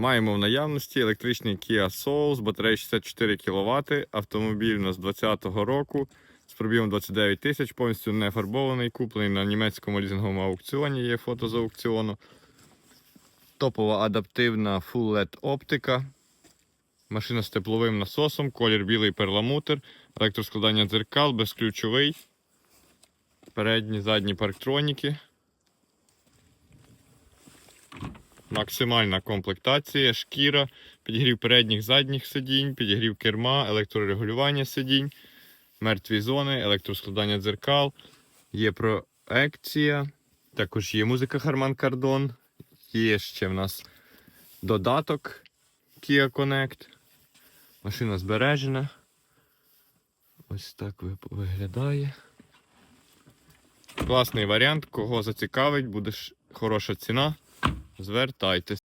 Маємо в наявності електричний Kia Soul з батареєю 64 кВт. Автомобіль у нас 2020 року з пробігом 29 тисяч, повністю не фарбований, куплений на німецькому лізинговому аукціоні, є фото з аукціону. Топова адаптивна Full LED оптика. Машина з тепловим насосом, колір білий перламутр, електроскладання дзеркал, безключовий. Передні, задні парктроніки. Максимальна комплектація, шкіра, підігрів передніх задніх сидінь, підігрів керма, електрорегулювання сидінь, мертві зони, електроскладання дзеркал, є проекція, також є музика Harman Kardon, є ще в нас додаток Kia Connect. Машина збережена. Ось так виглядає. Класний варіант, кого зацікавить, буде хороша ціна. Звертайтесь.